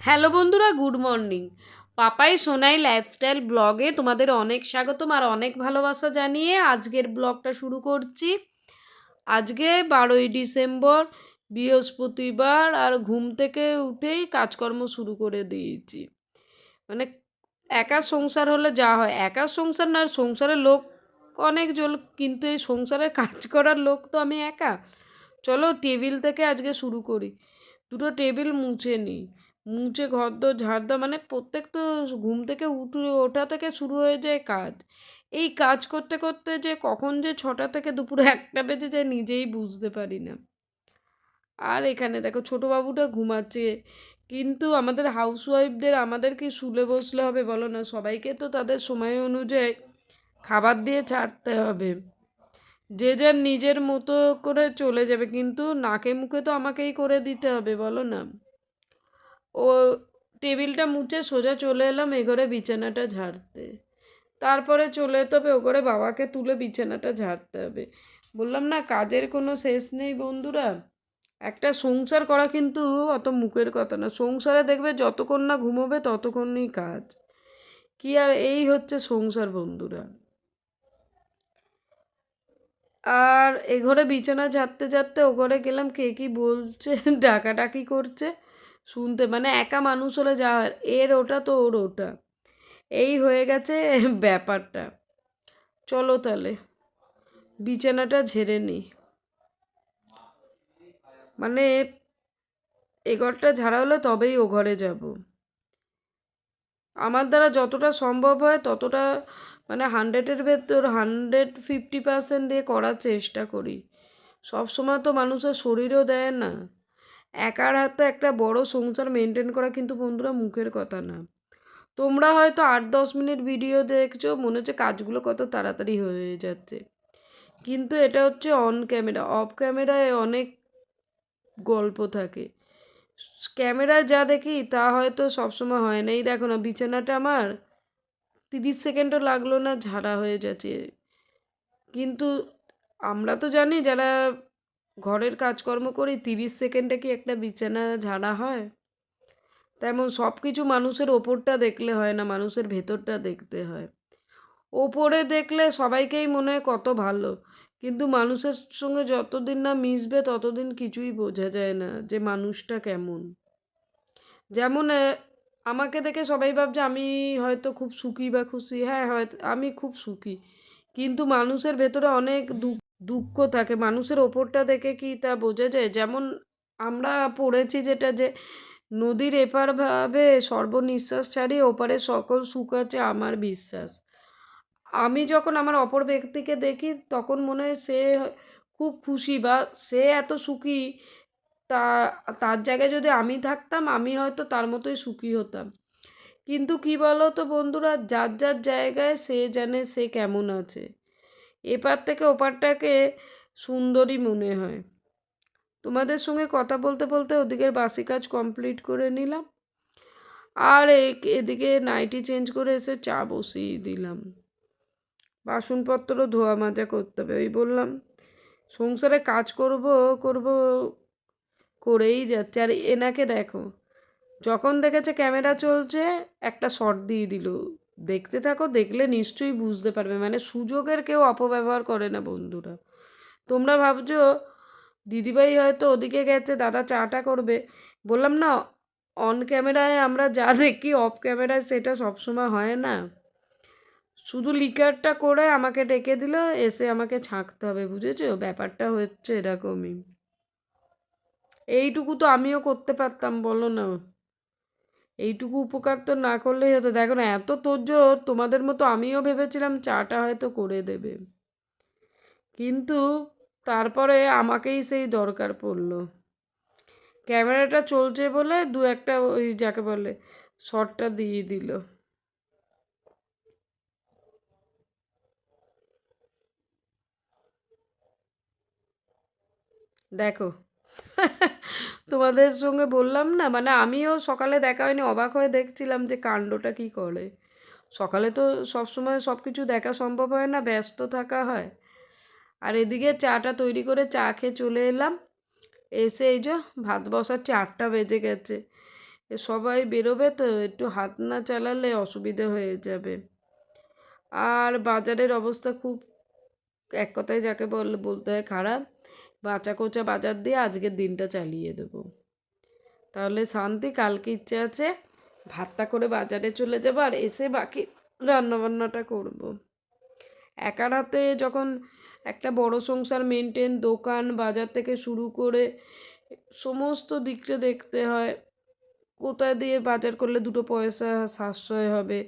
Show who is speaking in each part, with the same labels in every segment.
Speaker 1: Hello বন্ধুরা, good morning. Papai Sonai lifestyle ব্লগে তোমাদের অনেক স্বাগতম আর অনেক ভালোবাসা জানিয়ে আজকের ব্লগটা শুরু করছি। আজকে বারোই ডিসেম্বর, বৃহস্পতিবার আর ঘুম থেকে উঠেই কাজকর্ম শুরু করে দিয়েছি। মানে একা সংসার হলে যা হয়, একা সংসার না, সংসারের লোক অনেক জল কিন্তু এই সংসারের কাজ করার লোক তো আমি একা। চলো টেবিল থেকে আজকে শুরু করি। দুটো টেবিল মুছে নিই। মুছে ঘর দোর ঝাড় দেওয়া মানে প্রত্যেক তো ঘুম থেকে উঠে, ওঠা থেকে শুরু হয়ে যায় কাজ। এই কাজ করতে করতে যে কখন যে ছটা থেকে দুপুরে একটা বেজে যায় নিজেই বুঝতে পারি না। আর এখানে দেখো ছোটো বাবুটা ঘুমাচ্ছে, কিন্তু আমাদের হাউসওয়াইফদের আমাদের কি শুলে বসলে হবে বলো না? সবাইকে তো তাদের সময় অনুযায়ী খাবার দিয়ে ছাড়তে হবে। যে যার নিজের মতো করে চলে যাবে, কিন্তু নাকে মুখে তো আমাকেই করে দিতে হবে বলো না? ও টেবিলটা মুছে সোজা চলে এলাম এ ঘরে বিছানাটা ঝাড়তে। তারপরে চলে যেতে হবে ও ঘরে বাবাকে তুলে বিছানাটা ঝাড়তে হবে। বললাম, না, কাজের কোনো শেষ নেই বন্ধুরা। একটা সংসার করা কিন্তু অত মুখের কথা না। সংসারে দেখবে যতক্ষণ না ঘুমোবে ততক্ষণই কাজ। কি আর এই হচ্ছে সংসার বন্ধুরা। আর এ ঘরে বিছানা ঝাড়তে ঝাড়তে ও ঘরে গেলাম, কে কি বলছে, ডাকাডাকি করছে। শুনতে মানে একা মানুষ হলে যা হয়, এর ওটা তো ওর ওটা। এই হয়ে গেছে ব্যাপারটা। চলো তাহলে, বিছানাটা ঝেড়ে নিই। মানে এ ঘরটা ঝাড়া হলে তবেই ও ঘরে যাব। আমার দ্বারা যতটা সম্ভব হয় ততটা মানে হান্ড্রেডের ভেতর হান্ড্রেড ফিফটি পার্সেন্ট দিয়ে করার চেষ্টা করি। সব সময় তো মানুষের শরীরও দেয় না। একার হাতে একটা বড় সংসার মেনটেন করা কিন্তু বন্ধুরা মুখের কথা না। তোমরা হয়তো আট দশ মিনিট ভিডিও দেখছ, মনে হচ্ছে কাজগুলো কত তাড়াতাড়ি হয়ে যাচ্ছে। কিন্তু এটা হচ্ছে অন ক্যামেরা অফ ক্যামেরায় অনেক গল্প থাকে। ক্যামেরায় যা দেখি তা হয়তো সবসময় হয় না। এই দেখো না, বিছানাটা আমার তিরিশ সেকেন্ডও লাগল না, ঝাড়া হয়ে যাচ্ছে। কিন্তু আমরা তো জানি যারা ঘরের কাজকর্ম করি, তিরিশ সেকেন্ডে কি একটা বিছানা ঝাড়া হয়? তেমন সব কিছু মানুষের ওপরটা দেখলে হয় না, মানুষের ভেতরটা দেখতে হয়। ওপরে দেখলে সবাইকেই মনে হয় কত ভালো, কিন্তু মানুষের সঙ্গে যতদিন না মিশবে ততদিন কিছুই বোঝা যায় না যে মানুষটা কেমন। যেমন আমাকে দেখে সবাই ভাবছে আমি হয়তো খুব সুখী বা খুশি হ্যাঁ হয়তো, আমি খুব সুখী, কিন্তু মানুষের ভেতরে অনেক দুঃখ দুঃখ থাকে। মানুষের ওপরটা দেখে কি তা বোঝা যায়? যেমন আমরা পড়েছি যেটা যে, নদীর এপার ভাবে সর্বনিশ্বাস ছাড়িয়ে ওপারে সকল সুখ আছে আমার বিশ্বাস। আমি যখন আমার অপর ব্যক্তিকে দেখি, তখন মনে হয় সে খুব খুশি বা সে এত সুখী, তা, তার জায়গায় যদি আমি থাকতাম, আমি হয়তো তার মতোই সুখী হতাম। কিন্তু কি বলো তো বন্ধুরা? যার যার জায়গায় সে জানে সে কেমন আছে। এপার থেকে ওপারটাকে সুন্দরই মনে হয়। তোমাদের সঙ্গে কথা বলতে বলতে ওদিকের বাসি কাজ কমপ্লিট করে নিলাম। আর এদিকে নাইটি চেঞ্জ করে এসে চা বসিয়ে দিলাম। বাসনপত্র ধোয়া মাজা করতে হবে, ওই বললাম। সংসারে কাজ করব করব করেই যাচ্ছে। আর এনাকে দেখো, যখন দেখেছে ক্যামেরা চলছে, একটা শট দিয়ে দিল। দেখতে থাকো, দেখলে নিশ্চয়ই বুঝতে পারবে। মানে সুযোগের কেউ অপব্যবহার করে না বন্ধুরা। তোমরা ভাবছ, দিদিভাই হয়তো ওদিকে গেছে, দাদা চাটা করবে। বললাম, না অন ক্যামেরায় আমরা যা দেখি অফ ক্যামেরায় সেটা সবসময় হয় না। শুধু লিকারটা করে আমাকে ডেকে দিল, এসে আমাকে ছাঁকতে হবে, বুঝেছ? ব্যাপারটা হচ্ছে এরকমই। এইটুকু তো আমিও করতে পারতাম, বলো না। এইটুকু উপকার তো না করলেই হতো। দেখো না, এত তোর তোমাদের মতো আমিও ভেবেছিলাম চাটা হয়তো করে দেবে। কিন্তু তারপরে আমাকেই সেই দরকার পড়ল। ক্যামেরাটা চলছে বলে দু একটা ওই যাকে বলে শটটা দিয়ে দিল। দেখো। তোমাদের সঙ্গে বললাম না মানে আমিও সকালে দেখা হয়নি, অবাক হয়ে দেখছিলাম যে কাণ্ডটা কি করে। সকালে তো সবসময় সব কিছু দেখা সম্ভব হয় না, ব্যস্ত থাকা হয়। আর এদিকে চাটা তৈরি করে চা খেয়ে চলে এলাম। এসে এই যে ভাত বসাচ্ছি, আটটা বেজে গেছে। সবাই বেরোবে তো, একটু হাত না চালালে অসুবিধে হয়ে যাবে। আর বাজারের অবস্থা খুব এক কথায় যাকে বল, বলতে হয় খারাপ। বাঁচা কোচা বাজার দিয়ে আজকের দিনটা চালিয়ে দেবো। তাহলে শান্তি, কালকে ইচ্ছে আছে ভাতটা করে বাজারে চলে যাব আর এসে বাকি রান্নাবান্নাটা করব। একার হাতে যখন একটা বড় সংসার মেনটেন দোকান, বাজার থেকে শুরু করে সমস্ত দিকটা দেখতে হয়, কোথায় দিয়ে বাজার করলে দুটো পয়সা সাশ্রয় হবে।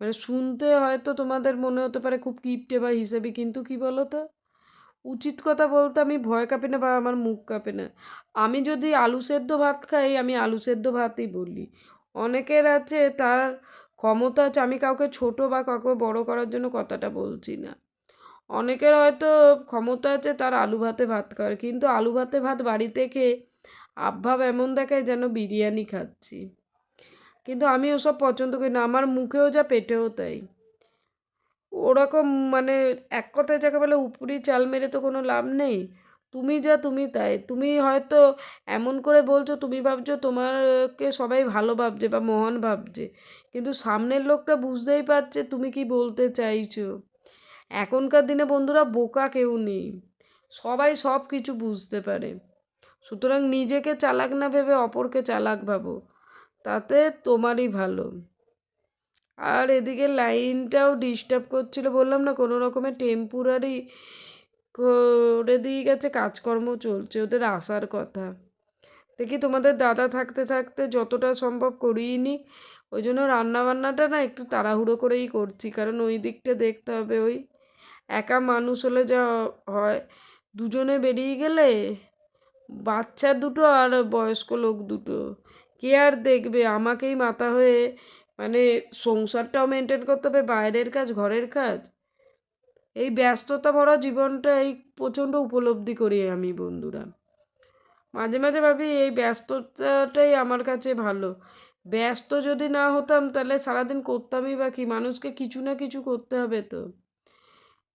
Speaker 1: মানে শুনতে হয়তো তোমাদের মনে হতে পারে খুব কিপটে বা হিসেবে, কিন্তু কি বলো তো উচিত কথা বলতে আমি ভয় কাঁপে না বা আমার মুখ কাঁপে না। আমি যদি আলু সেদ্ধ ভাত খাই, আমি আলু সেদ্ধ ভাতই বলি। অনেকের আছে তার ক্ষমতা আছে আমি কাউকে ছোট বা কাউকে বড় করার জন্য কথাটা বলছি না। অনেকের হয়তো ক্ষমতা আছে তার আলু ভাতে ভাত খাওয়ার, কিন্তু আলু ভাতে ভাত বাড়িতে খেয়ে আবভাব এমন দেখায় যেন বিরিয়ানি খাচ্ছি। কিন্তু আমি ওসব পছন্দ করি না, আমার মুখেও যা পেটেও তাই। ওরকম মানে এক কথায় যাকে বলে উপরি চাল মেরে তো কোনো লাভ নেই। তুমি যা তুমি তাই। তুমি হয়তো এমন করে বলছো, তুমি ভাবছ তোমারকে সবাই ভালো ভাবছে বা মহান ভাবছে। কিন্তু সামনের লোকটা বুঝতেই পারছে তুমি কি বলতে চাইছো। এখনকার দিনে বন্ধুরা বোকা কেউ নেই। সবাই সব কিছু বুঝতে পারে। সুতরাং নিজেকে চালাক না ভেবে অপরকে চালাক ভাবো। তাতে তোমারই ভালো। আর এদিকে লাইনটাও ডিস্টার্ব করছিল, বললাম না কোনো রকমের টেম্পোরারি করে দিয়ে গেছে, কাজকর্ম চলছে ওদের আসার কথা। দেখি তোমাদের দাদা থাকতে থাকতে যতটা সম্ভব করিয়ে নি ওই জন্য রান্নাবান্নাটা না একটু তাড়াহুড়ো করেই করছি, কারণ ওই দিকটা দেখতে হবে ওই একা মানুষ হলে যা হয়। দুজনে বেরিয়ে গেলে বাচ্চা দুটো আর বয়স্ক লোক দুটো, কে আর দেখবে? আমাকেই মাথা হয়ে মানে সংসারটাও মেনটেন করতে হবে, বাইরের কাজ, ঘরের কাজ। এই ব্যস্ততা ভরা জীবনটা এই প্রচণ্ড উপলব্ধি করি আমি বন্ধুরা। মাঝে মাঝে ভাবি এই ব্যস্ততাটাই আমার কাছে ভালো। ব্যস্ত যদি না হতাম তাহলে সারাদিন করতামই বা কি? মানুষকে কিছু না কিছু করতে হবে তো।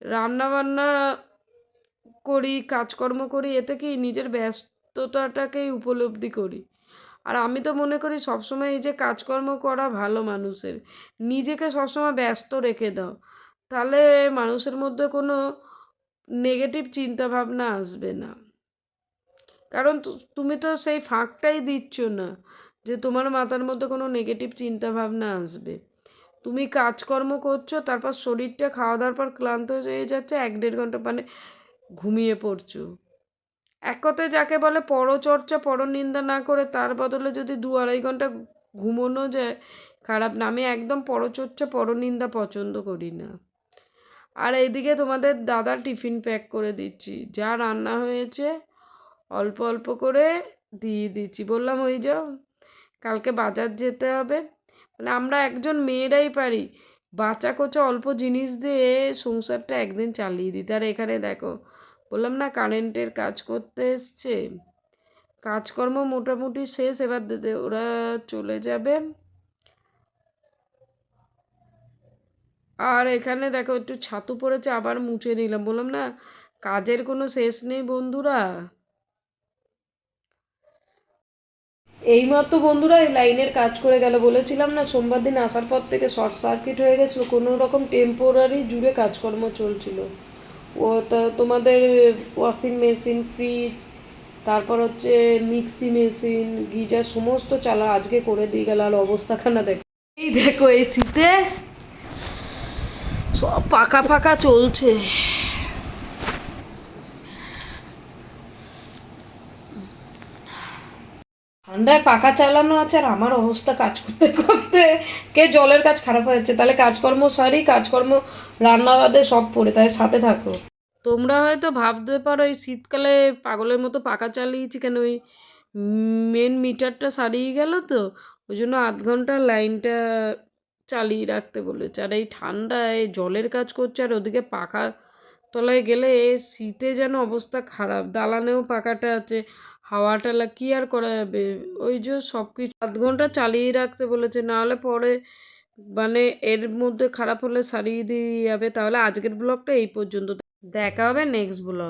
Speaker 1: রান্না বান্না করি, কাজকর্ম করি, এতে কি নিজের ব্যস্ততাটাকেই উপলব্ধি করি। আর আমি তো মনে করি সবসময় এই যে কাজকর্ম করা ভালো মানুষের। নিজেকে সবসময় ব্যস্ত রেখে দাও। তাহলে মানুষের মধ্যে কোনো নেগেটিভ চিন্তাভাবনা আসবে না। কারণ তুমি তো সেই ফাঁকটাই দিচ্ছ না যে তোমার মাথার মধ্যে কোনো নেগেটিভ চিন্তাভাবনা আসবে। তুমি কাজকর্ম করছ, তারপর শরীরটা খাওয়া দাওয়ার পর ক্লান্ত হয়ে যাচ্ছে, এক দেড় ঘণ্টা মানে ঘুমিয়ে পড়ছো। এক কথায় যাকে বলে পরচর্চা, পরনিন্দা না করে তার বদলে যদি দু আড়াই ঘণ্টা ঘুমোনো যায়, খারাপ না। আমি একদম পরচর্চা, পরনিন্দা পছন্দ করি না। আর এইদিকে তোমাদের দাদা টিফিন প্যাক করে দিচ্ছি। যা রান্না হয়েছে, অল্প অল্প করে দিয়ে দিচ্ছি। বললাম, ওই যাও, কালকে বাজার যেতে হবে। মানে আমরা একজন মেয়েরাই পারি। বাচ্চা কোচা অল্প জিনিস দিয়ে সংসারটা একদিন চালিয়ে দিতে। আর এখানে দেখো বললাম, না, কারেন্টের কাজ করতে এসছে। কাজকর্ম মোটামুটি শেষ, এবার দিতে ওরা চলে যাবে। আর এখানে দেখো, একটু ছাতু পড়েছে, আবার মুছে নিলাম। বললাম, না, কাজের কোনো শেষ নেই বন্ধুরা। এইমাত্র বন্ধুরা এই লাইনের কাজ করে গেল। বলেছিলাম, না, সোমবার দিন আসার পর থেকে শর্ট সার্কিট হয়ে গেছিল। কোনো রকম টেম্পোরারি জুড়ে কাজকর্ম চলছিল। ও তোমাদের ওয়াশিং মেশিন ফ্রিজ তারপর হচ্ছে মিক্সি মেশিন গিজার, সমস্ত চালা আজকে করে দিয়ে গেল। আর অবস্থাখানা দেখ। এই দেখো এই শীতে সব পাকা পাকা চলছে। ঠান্ডায় পাকা চালানো আছে আর আমার অবস্থা কাজ করতে করতে কে জলের কাজ খারাপ হয়েছে? তাহলে কাজকর্ম সারি, কাজকর্ম রান্না বাদে সব পড়ে তাই সাথে থাকো। তোমরা হয়তো ভাবতে পারো, এই শীতকালে পাগলের মতো পাকা চালিয়েছি কেন? ওই মেন মিটারটা সারিয়ে গেল তো, ওই জন্য আধ ঘণ্টা লাইনটা চালিয়ে রাখতে বলেছে। আর এই ঠান্ডায় জলের কাজ করছে আর ওদিকে পাকা তলায় গেলে শীতে যেন অবস্থা খারাপ। দালানেও পাকাটা আছে হাওয়াটা কি আর করা যাবে? ওই যে সব কিছু আধ ঘণ্টা চালিয়ে রাখতে বলেছে, নাহলে পরে মানে এর মধ্যে খারাপ হলে সারিয়ে দিয়ে যাবে। তাহলে আজকের ব্লগটা এই পর্যন্ত। দেখা হবে নেক্সট ব্লগ।